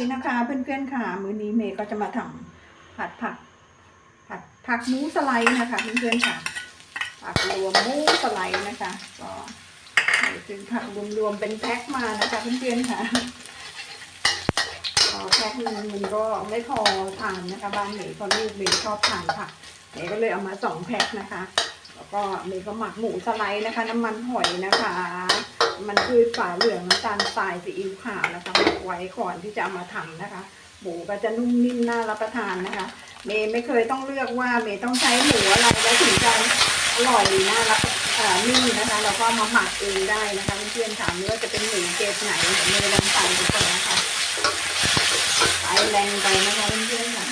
นี่นะคะเพื่อนๆค่ะมื้อนี้เมย์ก็จะมาทำผัดผัก ผัดผักหมูสไลด์นะคะเพื่อนๆค่ะ ผักรวมหมูสไลด์นะคะก็เป็นผักรวมๆเป็นแพ็คมานะคะเพื่อนๆค่ะก็แพ็คนึงมันก็ไม่พอทานนะคะบ้านเมย์เพราะลูกเมย์ชอบทานผักเมย์ก็เลยเอามาสองแพ็คนะคะ แล้วก็เมย์ก็หมักหมูสไลด์นะคะ น้ำมันหอยนะคะ มันคือฝาเหลืองน้ำตาลทรายซีอิ๊วขาวนะคะหมักไว้ก่อนที่จะเอามาทำนะคะหมูก็จะนุ่มนิ่มน่ารับประทานนะคะ เมย์ไม่เคยต้องเลือกว่าเมย์ต้องใช้หมูอะไรแล้วถึงจะอร่อยน่ารับเอ่อนิ่มนะคะเราก็มาหมักเองได้นะคะเพื่อนๆถามว่าจะเป็นหมูเกรดไหนเดี๋ยวเมย์ลองใส่ดูก่อนนะคะไฟแรงไปนะคะเพื่อนๆค่ะ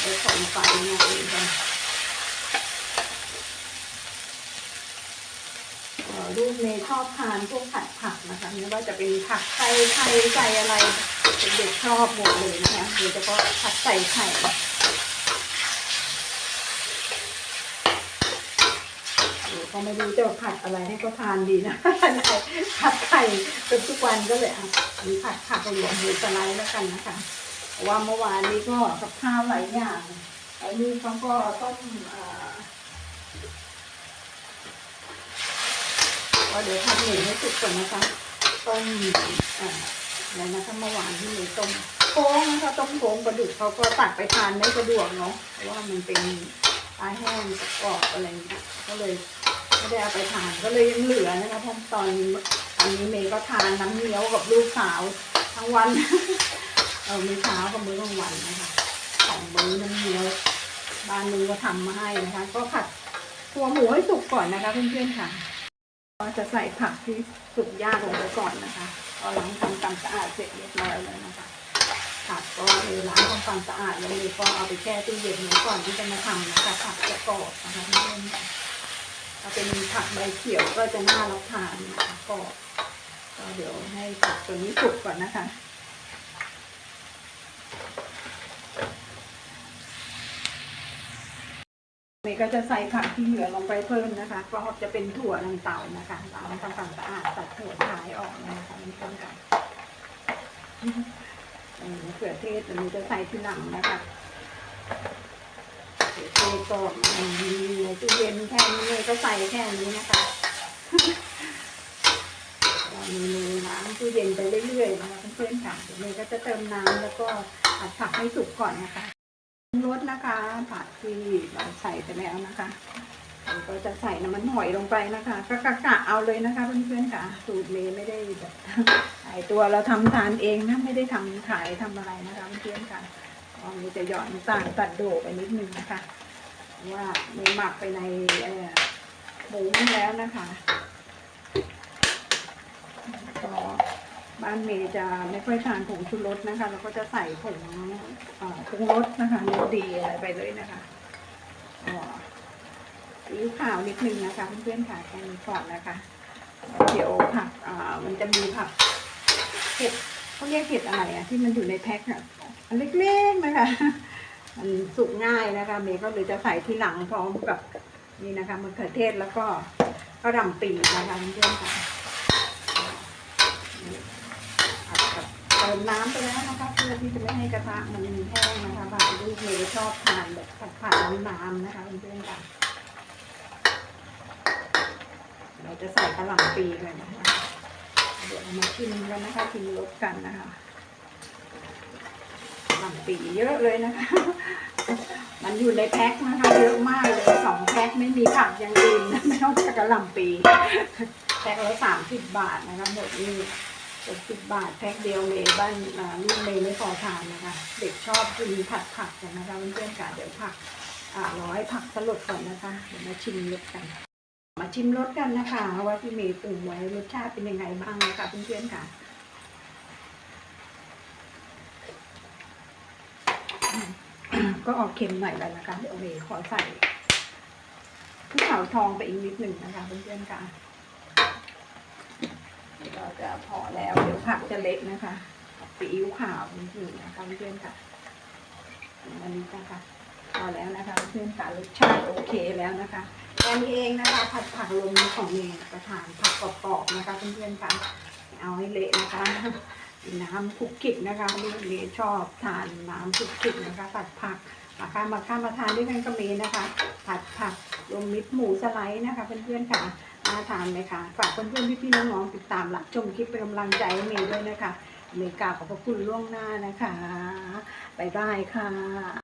เดี๋ยวส่องไฟมาเองกัน เอ่อ ลูกเมย์ชอบทานพวกผัดผักนะคะไม่ว่าจะเป็นผักไข่ไข่ใส่อะไรเด็กๆชอบหมดเลยนะคะโดยเฉพาะผัดใส่ไข่เดี๋ยวก็ไม่รู้จะผัดอะไรให้เขาทานดีนะผัดไข่เป็นทุกวันก็เลยอะมีผัดผักรวมหมูสไลด์แล้วกันนะคะเพราะว่าเมื่อวานนี้ก็กับข้าวหลายอย่างแล้วลูกเขาก็ต้มเอ่อ ก็เดี๋ยวทำหมูให้สุกก่อนนะคะ ต้มอ่ออะไรนะคะเมื่อวานที่หนูต้มโค้งนะคะต้มโค้งปลาดุกเขาก็ตักไปทานไม่สะดวกเนาะเพราะว่ามันเป็นปลาแห้งกรอบอะไรอย่างเงี้ยก็เลยไม่ได้เอาไปทานก็เลยยังเหลือนะคะเพราะตอนตอนนี้เมย์ก็ทานน้ำเงี้ยวกับลูกสาวทั้งวันเออมื้อเช้ากับมื้อกลางวันนะคะสองมื้อน้ำเงี้ยวบ้านนึงก็ทำมาให้นะคะ ก็ผัดตัวหมูให้สุกก่อนนะคะเพื่อนๆค่ะ ก็จะใส่ผักที่สุกยากลงไปก่อนนะคะก็ล้างทำความสะอาดเสร็จเรียบร้อยแล้วนะคะผักก็เลยล้างทำความสะอาดแล้วเลยก็เอาไปแช่ตู้เย็นไว้ก่อนที่จะมาทำนะคะผักจะกรอบนะคะเพื่อนถ้าเป็นผักใบเขียวก็จะน่ารับทานนะคะกรอบก็เดี๋ยวให้ผักตัวนี้สุกก่อนนะคะ เมย์ก็จะใส่ผักที่เหลือลงไปเพิ่มนะคะก็จะเป็นถั่วลันเต่านะคะล้างทำความสะอาดตัดหัวท้ายออกนะคะเป็นกันมะเขือเทศอันนี้จะใส่ที่หลังนะคะมะเขือเทศก็มันมีในตู้เย็นแค่นี้เลยก็ใส่แค่นี้นะคะมีมือล้างตู้เย็นไปเรื่อยๆนะคะเพื่อนๆค่ะเดี๋ยวเมย์ก็จะเติมน้ำแล้วก็ผัดผักให้สุกก่อนนะคะ รสนะคะผักที่เราใส่ไปแล้วนะคะเราก็จะใส่น้ำมันหอยลงไปนะคะก็กะกะเอาเลยนะคะเพื่อนๆค่ะสูตรเมย์ไม่ได้แบบขายตัวเราทำทานเองนะไม่ได้ทำขายทำอะไรนะคะเพื่อนๆค่ะก็มีจะหย่อนน้ำตาลตัดโดไปนิดนึงนะคะ ว่าเมย์หมักไปในหมูแล้วนะคะก็ บ้านเมย์จะไม่ค่อยทานผงชูรสนะคะ เราก็จะใส่ผงอ่าปรุงรสนะคะรสดีอะไรไปเลยนะคะอ๋อซีอิ๊วขาวนิดนึงนะคะเพื่อนๆค่ะแค่นี้ก่อนนะคะ เดี๋ยวผักมันจะมีผักเห็ดเขาเรียกเห็ดอะไรอะที่มันอยู่ในแพ็คอะเล็กๆนะคะมันสุกง่ายนะคะ เมย์ก็เลยจะใส่ที่หลังพร้อมกับนี่นะคะมะเขือเทศแล้วก็กระหล่ำปีนะคะเพื่อนๆค่ะผัดกับเติมน้ำไปแล้วนะคะเพื่อที่จะไม่ให้กระทะมันแห้งนะคะบางลูกเมย์ชอบทานแบบผัดๆน้ำๆนะคะเพื่อนๆค่ะเราจะใส่กระหล่ำปีกันนะคะเดี๋ยวเรามาชิมกันนะคะชิมรสกันนะคะกระหล่ำปีเยอะเลยนะคะ มันอยู่ในแพ็คนะคะเยอะมากเลยสองแพ็คไม่มีผักอย่างอื่นนะนอกจากกระหล่ำปีแพ็คละสามสิบบาทนะคะหมดนี่ หกสิบบาทแพ็คเดียวเมย์บ้านลูกเมย์ไม่พอทานนะคะ เด็กชอบกินผัดผักกันนะคะเพื่อนๆค่ะเดี๋ยวผักอ่าร้อยผักสลดก่อนนะคะเดี๋ยวมาชิมรสกัน มาชิมรสกันนะคะว่าที่เมย์ปรุงไว้รสชาติเป็นยังไงบ้างนะคะเพื่อนๆค่ะก็ออกเค็มหน่อยแล้วนะคะเดี๋ยวเมย์ขอใส่ผู้เขาทองไปอีกนิดหนึ่งนะคะเพื่อนๆค่ะ เราจะพอแล้ว เดี๋ยวผักจะเละนะคะซีอิ๊วขาวนิดหนึ่งนะคะเพื่อนค่ะอันนี้นะคะพอแล้วนะคะเพื่อนค่ะรสชาติโอเคแล้วนะคะแค่นี้เองนะคะ ผัดผักลมของเมย์ประทานผักกรอบๆนะคะเพื่อนๆค่ะเอาให้เละนะคะ น้ำคุกกิบนะคะลูกเมย์ชอบทานน้ำคุกกิบนะคะผัดผักมาค่ะมาค่ะมาทานด้วยกันก็เมย์นะคะ ผัดผักรวมมิตรหมูสไลด์นะคะ เพื่อนๆค่ะน่าทานไหมคะฝากเพื่อนๆพี่ๆน้องๆติดตามรับชมคลิปเป็นกำลังใจให้เมย์ด้วยนะคะเมย์กล่าวขอบพระคุณล่วงหน้านะคะบ๊ายบายค่ะ